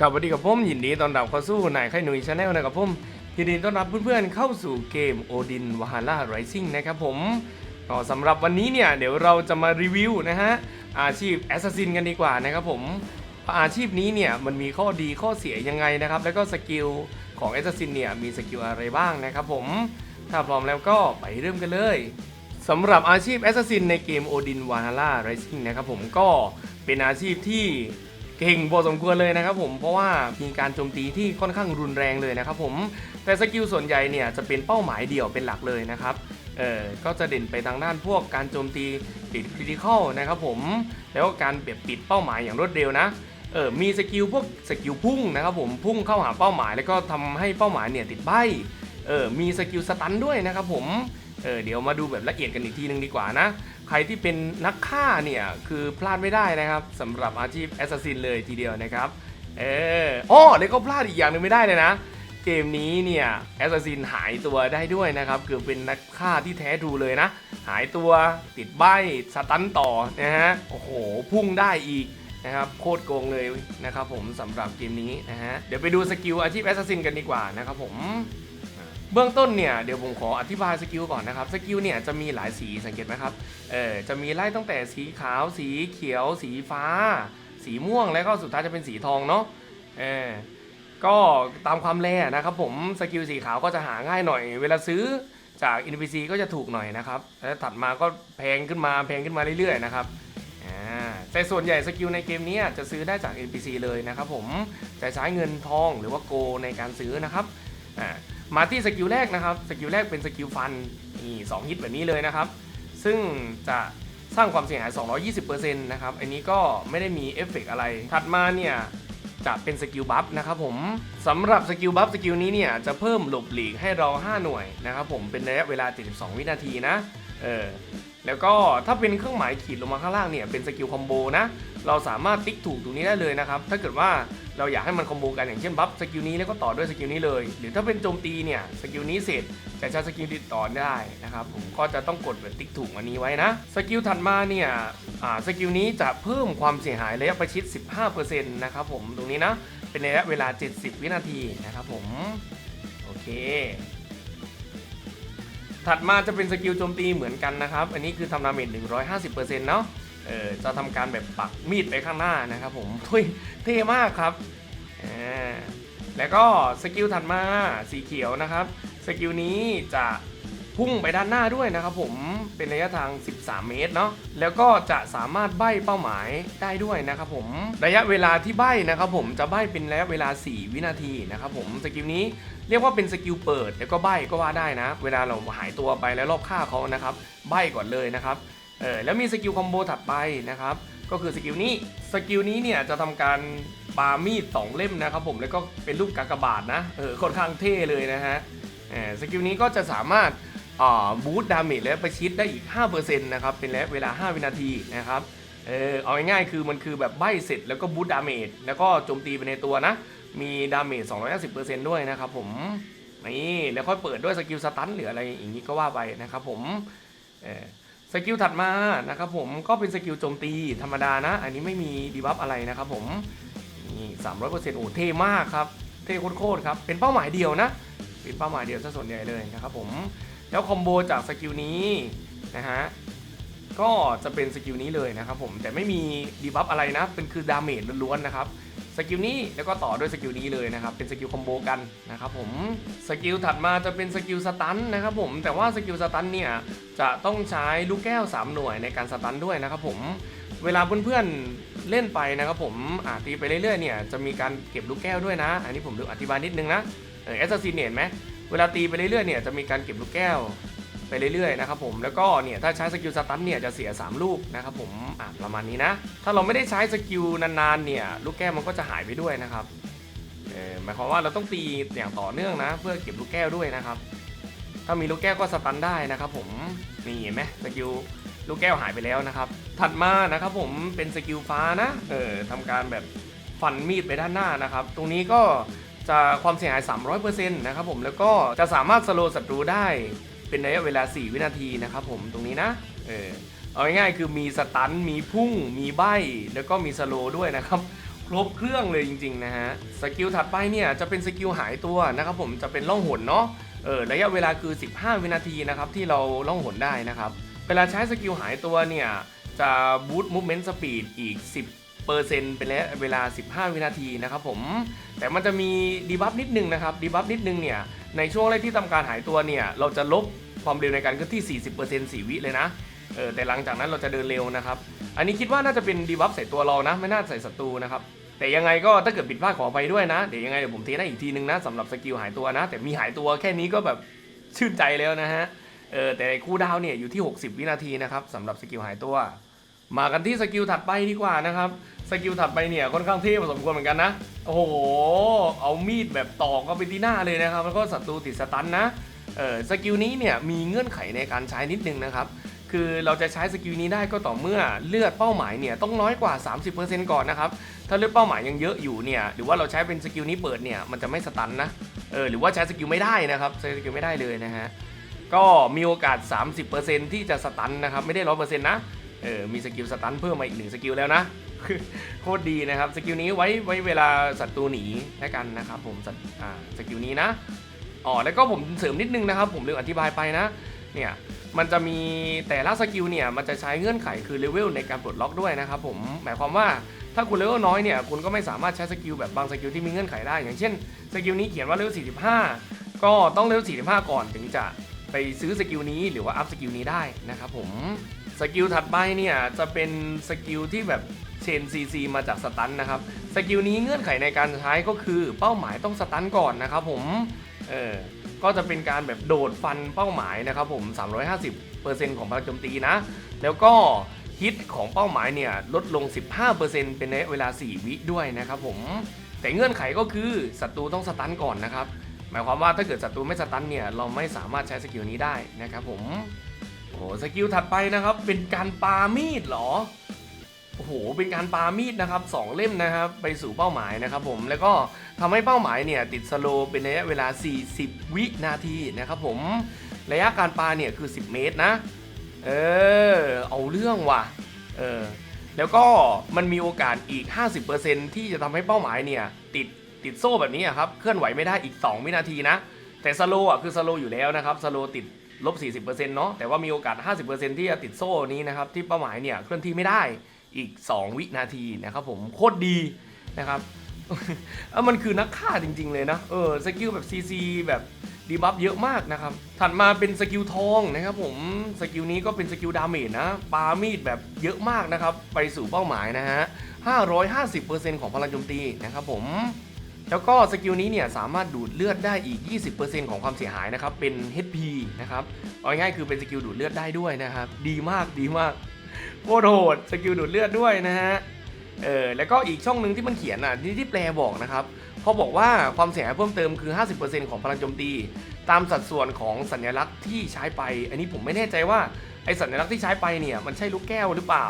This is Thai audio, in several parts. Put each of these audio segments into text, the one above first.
กับสวัสดีกับผมยินดีต้อนรับเข้าสู่นายไข่หนุ่ยชาแนลนะครับผมยินดีต้อนรับเพื่อนๆเข้าสู่เกมโอดินวาฮาร่าไรซิ่งนะครับผมก็สำหรับวันนี้เนี่ยเดี๋ยวเราจะมารีวิวนะฮะอาชีพแอสซัสซินกันดีกว่านะครับผมอาชีพนี้เนี่ยมันมีข้อดีข้อเสียยังไงนะครับ แล้วก็สกิลของแอสซัสซินเนี่ยมีสกิลอะไรบ้างนะครับผมถ้าพร้อมแล้วก็ไปเริ่มกันเลยสำหรับอาชีพแอสซัสซินในเกม Odin Valhalla Rising นะครับผมก็เป็นอาชีพที่ เก่งพอสมควรเลยนะครับผมเพราะว่ามีการโจมตีที่ค่อนข้างรุนแรงเลยนะครับผมแต่สกิลส่วนใหญ่เนี่ยจะเป็นเป้าหมายเดี่ยวเป็นหลักเลยนะครับเออก็จะเด่นไปทางด้านพวกการโจมตีติดคริติคอลนะครับผมแล้วก็การแบบปิดเป้าหมายอย่างรวดเร็วนะเออมีสกิลพวกสกิลพุ่งนะครับผมพุ่งเข้าหาเป้าหมาย แล้วก็ทำให้เป้าหมายเนี่ยติดใบเออมีสกิลสตันด้วยนะครับผมเออเดี๋ยวมาดูแบบละเอียดกันอีกทีนึงดีกว่านะ ใครที่เป็นนักฆ่าเนี่ยคือพลาดไม่ได้นะครับสำหรับอาชีพแอสซัสซินเลยทีเดียวนะครับ เอออ้อแล้วก็พลาดอีกอย่างหนึ่งไม่ได้เลยนะ เกมนี้เนี่ยแอสซัสซินหายตัวได้ด้วยนะครับเกือเป็นนักฆ่าที่แท้ทรูเลยนะ หายตัวติดใบสตันต่อนะฮะ โอ้โห พุ่งได้อีกนะครับโคตรโกงเลยนะครับผมสำหรับเกมนี้นะฮะ เดี๋ยวไปดูสกิลอาชีพแอสซัสซินกันดีกว่านะครับผม เบื้องต้นเนี่ยเดี๋ยวผมขออธิบายสกิลก่อนนะครับสกิลเนี่ยจะมีหลายสีสังเกตไหมครับเออจะมีไล่ตั้งแต่สีขาว สีเขียว สีฟ้า สีม่วงแล้วก็สุดท้ายจะเป็นสีทองเนาะเออก็ตามความแร่นะครับผมสกิลสีขาวก็จะหาง่ายหน่อย เวลาซื้อจาก NPC ก็จะถูกหน่อยนะครับแล้วถัดมาก็แพงขึ้นมาแพงขึ้นมาเรื่อยๆนะครับอ่าแต่ส่วนใหญ่สกิลในเกมนี้จะซื้อได้จาก NPC เลยนะครับผมจะใช้เงินทองหรือว่าโกในการซื้อนะครับอ่า มาที่สกิลแรกนะครับสกิลแรกเป็นสกิลฟันนี่สองฮิตแบบนี้เลยนะครับ ซึ่งจะสร้างความเสียหาย 220%นะครับ อันนี้ก็ไม่ได้มีเอฟเฟกต์อะไร ถัดมาเนี่ยจะเป็นสกิลบัฟนะครับผมสำหรับสกิลบัฟสกิลนี้เนี่ยจะเพิ่มหลบหลีกให้เรา 5 หน่วยนะครับผมเป็นระยะเวลา 72 วินาทีนะ เออ แล้วก็ถ้าเป็นเครื่องหมายขีดลงมาข้างล่างเนี่ยเป็นสกิลคอมโบนะ เราสามารถติ๊กถูกตรงนี้ได้เลยนะครับ ถ้าเกิดว่าเราอยากให้มันคอมโบกันอย่างเช่นบัฟสกิลนี้แล้วก็ต่อด้วยสกิลนี้เลย หรือถ้าเป็นโจมตีเนี่ยสกิลนี้เสร็จจะใช้สกิลติดต่อได้นะครับผมก็จะต้องกดแบบติ๊กถูกอันนี้ไว้นะสกิลถัดมาเนี่ยสกิลนี้จะเพิ่มความเสียหายระยะประชิด 15%นะครับผมตรงนี้นะเป็นระยะเวลา 70 วินาทีนะครับผมโอเคถัดมาจะเป็นสกิลโจมตีเหมือนกันนะครับ อันนี้คือทำดาเมจ150%เนาะ เออจะทำการแบบปักมีดไปข้างหน้านะครับผมทุยเท่มากครับแล้วก็สกิลถัดมาสีเขียวนะครับ สกิลนี้จะพุ่งไปด้านหน้าด้วยนะครับผมเป็นระยะทาง 13 เมตรเนาะแล้วก็จะสามารถใบ้เป้าหมายได้ด้วยนะครับผมระยะเวลาที่ใบ้นะครับผมจะใบ้เป็นระยะเวลา 4 วินาทีนะครับผมสกิลนี้เรียกว่าเป็นสกิลเปิด แล้วก็ใบ้ก็ว่าได้นะ เวลาเราหายตัวไปแล้วรอบฆ่าเขานะครับ ใบ้ก่อนเลยนะครับ เออแล้วมีสกิลคอมโบถัดไปนะครับ ก็คือสกิลนี้ สกิลนี้เนี่ยจะทำการปามีดสองเล่มนะครับผมแล้วก็เป็นรูปกากบาทนะเออค่อนข้างเท่เลยนะฮะเออสกิลนี้ก็จะสามารถอ่าบูตดาเมจและประชิดได้อีก 5%นะครับเป็นระยะเวลา 5 วินาทีนะครับเออเอาง่ายๆคือมันคือแบบใบเสร็จแล้วก็บูตดาเมจแล้วก็โจมตีไปในตัวนะ มีดาเมจ250%ด้วยนะครับผมนี่แล้วค่อยเปิดด้วยสกิลสตันหรืออะไรอย่างนี้ก็ว่าไปนะครับผมเออ สกิลถัดมานะครับผมก็เป็นสกิลโจมตีธรรมดานะ อันนี้ไม่มีดีบัฟอะไรนะครับผมนี่สามร้อยเปอร์เซ็นต์โอ้เท่มากครับ เท่โคตรครับ เป็นเป้าหมายเดียวนะ เป็นเป้าหมายเดียวซะส่วนใหญ่เลยนะครับผม แล้วคอมโบจากสกิลนี้นะฮะ ก็จะเป็นสกิลนี้เลยนะครับผม แต่ไม่มีดีบัฟอะไรนะ เป็นคือดาเมจล้วนๆนะครับ สกิลนี้แล้วก็ต่อด้วยสกิลนี้เลยนะครับ เป็นสกิลคอมโบกันนะครับผม สกิลถัดมาจะเป็นสกิลสตันนะครับผม แต่ว่าสกิลสตันเนี่ย จะต้องใช้ลูกแก้ว 3 หน่วยในการสตันด้วยนะครับผมเวลาเพื่อนๆเล่นไปนะครับผมอ่าตีไปเรื่อยๆเนี่ยจะมีการเก็บลูกแก้วด้วยนะ อันนี้ผมลืมอธิบายนิดนึงนะเออแอสซัสซินเห็นไหมเวลาตีไปเรื่อยๆเนี่ยจะมีการเก็บลูกแก้วไปเรื่อยๆนะครับผมแล้วก็เนี่ยถ้าใช้สกิลสตันเนี่ยจะเสีย 3 ลูกนะครับผมอะประมาณนี้นะ ถ้าเราไม่ได้ใช้สกิลนานๆเนี่ยลูกแก้วมันก็จะหายไปด้วยนะครับเออหมายความว่าเราต้องตีอย่างต่อเนื่องนะ เพื่อเก็บลูกแก้วด้วยนะครับ ถ้ามีลูกแก้วก็สตันได้นะครับผม นี่เห็นไหมสกิลลูกแก้วหายไปแล้วนะครับ ถัดมานะครับผมเป็นสกิลฟ้านะ เออทำการแบบฟันมีดไปด้านหน้านะครับ ตรงนี้ก็จะความเสียหาย 300%นะครับผม แล้วก็จะสามารถสโลศัตรูได้เป็นระยะเวลา 4 วินาทีนะครับผม ตรงนี้นะ เออ เอาง่ายๆคือมีสตัน มีพุ่ง มีใบ แล้วก็มีสโลด้วยนะครับคครบเครื่องเลยจริงๆนะฮะ สกิลถัดไปเนี่ยจะเป็นสกิลหายตัวนะครับผม จะเป็นล่องหนเนาะ เออระยะเวลาคือ 15 วินาทีนะครับที่เราล่องหนได้นะครับเวลาใช้สกิลหายตัวเนี่ยจะบูต t ์ o ู e เมนต์สปีดอีก 10 เปอร์เซ็นต์เป็นระยะเวลา 15 วินาทีนะครับผม แต่มันจะมีดีบัฟนิดนึงนะครับดีบัฟนิดนึงเนี่ยในช่วงแรกที่ทำการหายตัวเนี่ยเราจะลบความเร็วในการเคลื่อนที่ 40% 4 วิเลยนะเออแต่หลังจากนั้นเราจะเดินเร็วนะครับ อันนี้คิดว่าน่าจะเป็นดีบัฟใส่ตัวเรานะ ไม่น่าใส่ศัตรูนะครับ แต่ยังไงก็ถ้าเกิดผิดพลาดขอไปด้วยนะ เดี๋ยวยังไงเดี๋ยวผมเทสให้อีกทีนึงนะสำหรับสกิลหายตัวนะ แต่มีหายตัวแค่นี้ก็แบบชื่นใจแล้วนะฮะเออแต่คู่ดาวเนี่ยอยู่ที่ 60 วินาทีนะครับสำหรับสกิลหายตัว มากันที่สกิลถัดไปดีกว่านะครับสกิลถัดไปเนี่ยค่อนข้างเท่พอสมควรเหมือนกันนะโอ้โหเอามีดแบบตอกก็ไปที่หน้าเลยนะครับ แล้วก็ศัตรูติดสตันนะเออสกิลนี้เนี่ยมีเงื่อนไขในการใช้นิดนึงนะครับ คือเราจะใช้สกิลนี้ได้ก็ต่อเมื่อเลือดเป้าหมายเนี่ยต้องน้อยกว่า 30%ก่อนนะครับ ถ้าเลือดเป้าหมายยังเยอะอยู่เนี่ยหรือว่าเราใช้เป็นสกิลนี้เปิดเนี่ยมันจะไม่สตันนะเออหรือว่าใช้สกิลไม่ได้นะครับใช้สกิลไม่ได้เลยนะฮะก็มีโอกาส 30%ที่จะสตันนะครับไม่ได้100%นะเออมีสกิลสตันเพิ่มมาอีกหนึ่งสกิลแล้วนะโคตรดีนะครับสกิลนี้ไว้ไว้เวลาศัตรูหนีแล้วกันนะครับผมสัตอ่าสกิลนี้นะอ๋อแล้วก็ผมเสริมนิดนึงนะครับ ผมลืมอธิบายไปนะเนี่ย มันจะมีแต่ละสกิลเนี่ยมันจะใช้เงื่อนไขคือเลเวลในการปลดล็อกด้วยนะครับผมหมายความว่าถ้าคุณเลเวลน้อยเนี่ยคุณก็ไม่สามารถใช้สกิลแบบบางสกิลที่มีเงื่อนไขได้ อย่างเช่นสกิลนี้เขียนว่าเลเวล45 ก็ต้องเลเวล45 ก่อนถึงจะไปซื้อสกิลนี้หรือว่าอัพสกิลนี้ได้นะครับผมสกิลถัดไปเนี่ยจะเป็นสกิลที่แบบเชนซีซีมาจากสตันนะครับสกิลนี้เงื่อนไขในการใช้ก็คือเป้าหมายต้องสตันก่อนนะครับผมเออ ก็จะเป็นการแบบโดดฟันเป้าหมายนะครับผม 350%ของพลังโจมตีนะ แล้วก็ฮิตของเป้าหมายเนี่ยลดลง 15%เป็นระยะเวลา 4 วิด้วยนะครับผม แต่เงื่อนไขก็คือศัตรูต้องสตันก่อนนะครับ หมายความว่าถ้าเกิดศัตรูไม่สตันเนี่ยเราไม่สามารถใช้สกิลนี้ได้นะครับผม โอ้สกิลถัดไปนะครับเป็นการปามีดเหรอ โอ้โห เป็นการปามีดนะครับสองเล่มนะครับ ไปสู่เป้าหมายนะครับผม แล้วก็ทำให้เป้าหมายเนี่ยติดสโลเป็นระยะเวลา 40 วินาทีนะครับผม ระยะการปาเนี่ยคือ 10 เมตรนะ เออ เอาเรื่องว่ะ เออ แล้วก็มันมีโอกาสอีก 50%ที่จะทำให้เป้าหมายเนี่ยติดติดโซ่แบบนี้ครับ เคลื่อนไหวไม่ได้อีก 2 วินาทีนะ แต่สโลอะคือสโลอยู่แล้วนะครับ สโลติดลบ 40%เนาะ แต่ว่ามีโอกาส 50%ที่จะติดโซ่นี้นะครับที่เป้าหมายเนี่ยเคลื่อนที่ไม่ได้ อีก 2 วินาทีนะครับผมโคตรดีนะครับเออมันคือนักฆ่าจริง ๆ เลยนะ เออสกิลแบบ CC แบบดีบัฟเยอะมากนะครับ ถัดมาเป็นสกิลทองนะครับผม สกิลนี้ก็เป็นสกิลดาเมจนะ ปามีดแบบเยอะมากนะครับ ไปสู่เป้าหมายนะฮะ 550%ของพลังโจมตีนะครับผม แล้วก็สกิลนี้เนี่ยสามารถดูดเลือดได้อีก 20%ของความเสียหายนะครับ เป็น HP นะครับ เอาง่ายๆคือเป็นสกิลดูดเลือดได้ด้วยนะครับ ดีมากดีมาก โคตรโหดสกิลดูดเลือดด้วยนะฮะเออแล้วก็อีกช่องหนึ่งที่มันเขียนอะที่ที่แปลบอกนะครับเขาบอกว่าความเสียหายเพิ่มเติมคือ 50%ของพลังโจมตี ตามสัดส่วนของสัญลักษณ์ที่ใช้ไป อันนี้ผมไม่แน่ใจว่าไอสัญลักษณ์ที่ใช้ไปเนี่ยมันใช่ลูกแก้วหรือเปล่า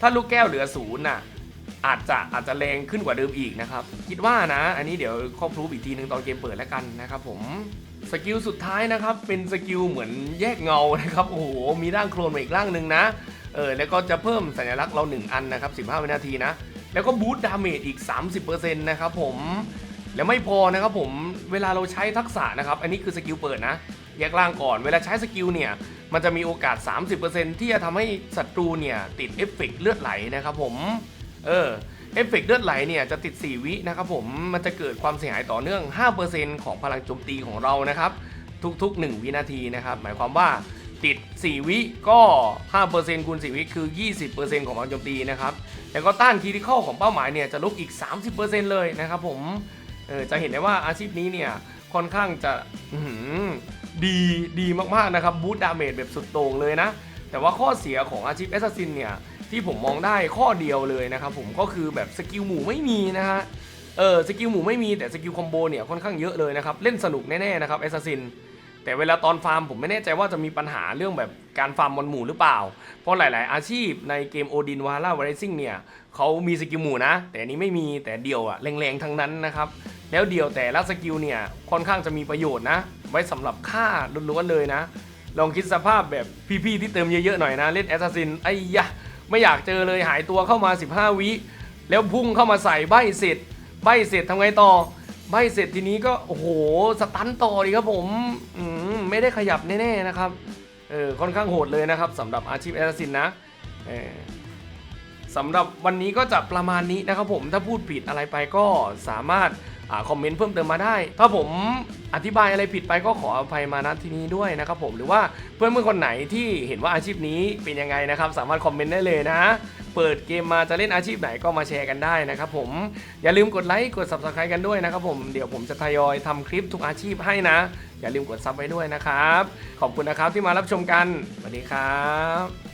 ถ้าลูกแก้วเหลือศูนย์น่ะอาจจะอาจจะแรงขึ้นกว่าเดิมอีกนะครับ คิดว่านะ อันนี้เดี๋ยวข้อพรูฟอีกทีหนึ่งตอนเกมเปิดแล้วกันนะครับผมสกิลสุดท้ายนะครับเป็นสกิลเหมือนแยกเงานะครับโอ้โหมีร่างโคลนมาอีกร่างหนึ่งนะ เออแล้วก็จะเพิ่มสัญลักษณ์เรา 1 อันนะครับ 15 วินาทีนะ แล้วก็บูตดาเมจอีก 30%นะครับผม แล้วไม่พอนะครับผม เวลาเราใช้ทักษะนะครับ อันนี้คือสกิลเปิดนะ แยกล่างก่อน เวลาใช้สกิลเนี่ย มันจะมีโอกาส 30%ที่จะทำให้ศัตรูเนี่ยติดเอฟเฟกต์เลือดไหลนะครับผม เออเอฟเฟกต์เลือดไหลเนี่ยจะติด 4 วินะครับผม มันจะเกิดความเสียหายต่อเนื่อง 5%ของพลังโจมตีของเรานะครับ ทุกๆ 1 วินาทีนะครับ หมายความว่า ติด 4 วิก็ 5%คูณ4วิคือ 20%ของพลังโจมตีนะครับ แล้วก็ต้านคีริคอลของเป้าหมายเนี่ยจะลบอีก 30%เลยนะครับผมเออจะเห็นได้ว่าอาชีพนี้เนี่ยค่อนข้างจะดีดีมากๆนะครับบูตดาเมจแบบสุดโต่งเลยนะ แต่ว่าข้อเสียของอาชีพแอสซัสซินเนี่ยที่ผมมองได้ข้อเดียวเลยนะครับผมก็คือแบบสกิลหมู่ไม่มีนะฮะเออสกิลหมู่ไม่มีแต่สกิลคอมโบเนี่ยค่อนข้างเยอะเลยนะครับ เล่นสนุกแน่ๆนะครับแอสซัสซิน แต่เวลาตอนฟาร์มผมไม่แน่ใจว่าจะมีปัญหาเรื่องแบบการฟาร์มบอลหมู่หรือเปล่า เพราะหลาย ๆ อาชีพในเกมโอดินวาร่าวาริซิ่งเนี่ยเขามีสกิลหมู่นะ แต่อันนี้ไม่มีแต่เดียวอะแรง ๆ ทั้งนั้นนะครับ แล้วเดียวแต่ละสกิลเนี่ยค่อนข้างจะมีประโยชน์นะ ไว้สำหรับฆ่าล้วน ๆ เลยนะ ลองคิดสภาพแบบพี่ ๆ ที่เติมเยอะ ๆ หน่อยนะ เล่นแอสซัสซินไอ้ยะไม่อยากเจอเลยหายตัวเข้ามา 15 วิแล้วพุ่งเข้ามาใส่ใบเสร็จใบเสร็จทำไงต่อ ใบเสร็จทีนี้ก็โอ้โหสตันต่อดีครับผมอืมไม่ได้ขยับแน่ๆนะครับเออค่อนข้างโหดเลยนะครับสำหรับอาชีพแอสซินนะเออสำหรับวันนี้ก็จะประมาณนี้นะครับผมถ้าพูดผิดอะไรไปก็สามารถ คอมเมนต์เพิ่มเติมมาได้ ถ้าผมอธิบายอะไรผิดไปก็ขออภัยมาณที่นี้ด้วยนะครับผมหรือว่าเพื่อนเพื่อนคนไหนที่เห็นว่าอาชีพนี้เป็นยังไงนะครับ สามารถคอมเมนต์ได้เลยนะ เปิดเกมมาจะเล่นอาชีพไหนก็มาแชร์กันได้นะครับผมอย่าลืมกดไลค์กด subscribe กันด้วยนะครับผมเดี๋ยวผมจะทยอยทำคลิปทุกอาชีพให้นะ อย่าลืมกดซับไว้ด้วยนะครับ ขอบคุณนะครับที่มารับชมกันสวัสดีครับ